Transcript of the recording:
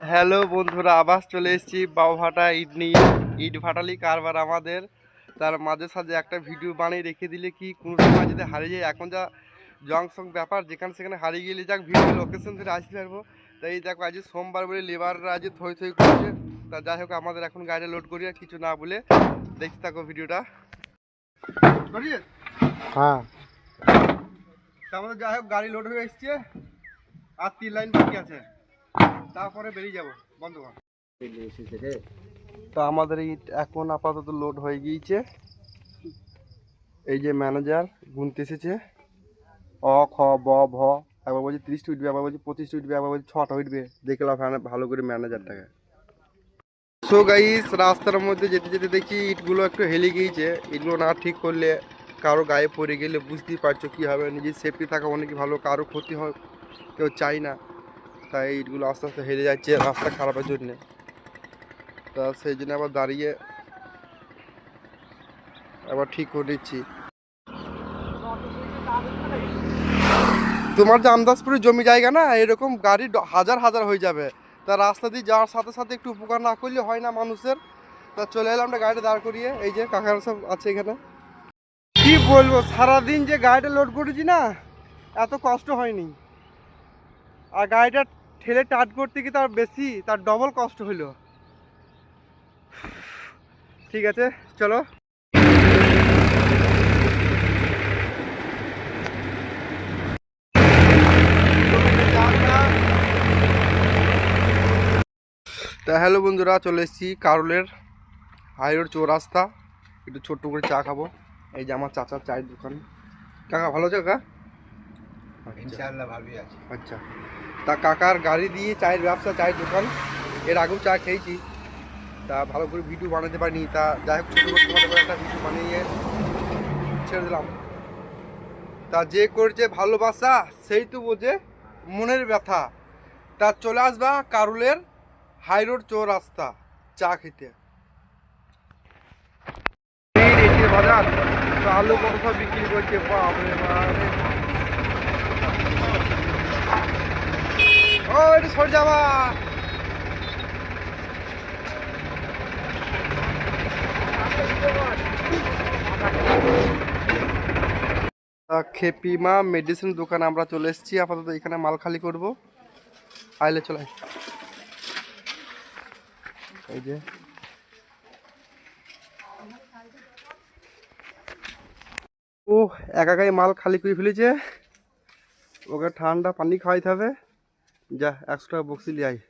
Hello বন্ধুরা আবার চলে এসেছি বাউভাটা ইট নিয়ে ইট ভাটালি কারবার আমাদের। তার মাঝে সাঝে একটা ভিডিও বানিয়ে রেখে দিলে কি কোনো সময় যদি হারিয়ে যায় এখন যা জং সং ব্যাপার যেখানে সেখানে হারিয়ে গেলে যাক ভিডিও লোকেশন থেকে আসতে পারব। তাই দেখো আজ সোমবার বলে লেবাররা আজ থই থই করছে। তা যাই হোক আমাদের এখন গাড়ি লোড করি আর কিছু না বলে দেখতে থাকো ভিডিওটা। হ্যাঁ। আমাদের যাই হোক গাড়ি লোড হয়ে এসছে। আর তিন লাইন বাকি আছে। তারপরে বেরিয়ে যাব, বন্ধ তো আমাদের এই এখন আপাতত লোড হয়ে গিয়েছে। এই যে ম্যানেজার গুনতে এসেছে। অ, খ, ব, ভ, একবার বলছি তিরিশটা উঠবে একবার বলছি পঁচিশটা উঠবে একবার বলছি ছটা উঠবে দেখলাম ভালো- করে ম্যানেজারটাকে সো গাইস রাস্তার মধ্যে যেতে যেতে দেখি ইটগুলো একটু হেলে গিয়েছে। ইটগুলো না ঠিক করলে কারও গায়ে পড়ে গেলে বুঝতেই পারছ কী হবে। নিজের সেফটি থাকা অনেক ভালো, কারও ক্ষতি হয়, কেউ চাই না। তাই ইটগুলো আস্তে আস্তে হেরে যাচ্ছে, রাস্তা খারাপের জন্যে। তা সেই জন্য আবার দাঁড়িয়ে আবার ঠিক করে দিচ্ছি তোমার যে আমদাসপুরের জমি জায়গা না, এরকম গাড়ি হাজার হাজার হয়ে যাবে। তা রাস্তা দিয়ে যাওয়ার সাথে সাথে একটু উপকার না করলে হয় না মানুষের। তা চলে এলাম আমরা গাড়িটা দাঁড় করিয়ে, এই যে কাকারা সব আছে এখানে। কি বলব, সারাদিন যে গাড়িটা লোড করেছি না, এত কষ্ট হয়নি। আর গাড়িটা ঠেলে টাট করতে কি তার বেশি, তার ডবল কষ্ট হইল। ঠিক আছে, চলো। তা হ্যালো বন্ধুরা, চলে এসেছি কারুলের হাইরোড চৌরাস্তা। একটু ছোট্ট করে চা খাব। এই যে আমার চাচার চায়ের দোকান। কাকা, ভালো আছো কাকা? ইনশাআল্লাহ ভালোই আছে। আচ্ছা। তা কাকার গাড়ি দিয়ে চায়ের ব্যবসা চায়ের দোকান এর আগেও চা খেয়েছি। তা ভালো করে ভিডিও বানাতে পারিনি। তা যাই হোক ছোটো একটা ভিডিও বানিয়ে ছেড়ে দিলাম। তা যে করছে ভালোবাসা সেই তো বোঝে মনের ব্যথা। তা চলে আসবা কারুলের হাই রোড চৌরাস্তা চা খেতে। বাজার আলু কত বিক্রি করছে। বাপরে বাপরে ও একটু সরে যাবা। খেপিমা মেডিসিন দোকান আমরা চলে এসেছি। আপাতত এখানে মাল খালি করব। আইলে চলে। এই যে। ও একা একাই মাল খালি করে ফেলেছে। ওকে ঠান্ডা পানি খাওয়াইতে হবে। যা একশো টাকা বক্সি লিয়ে আয়।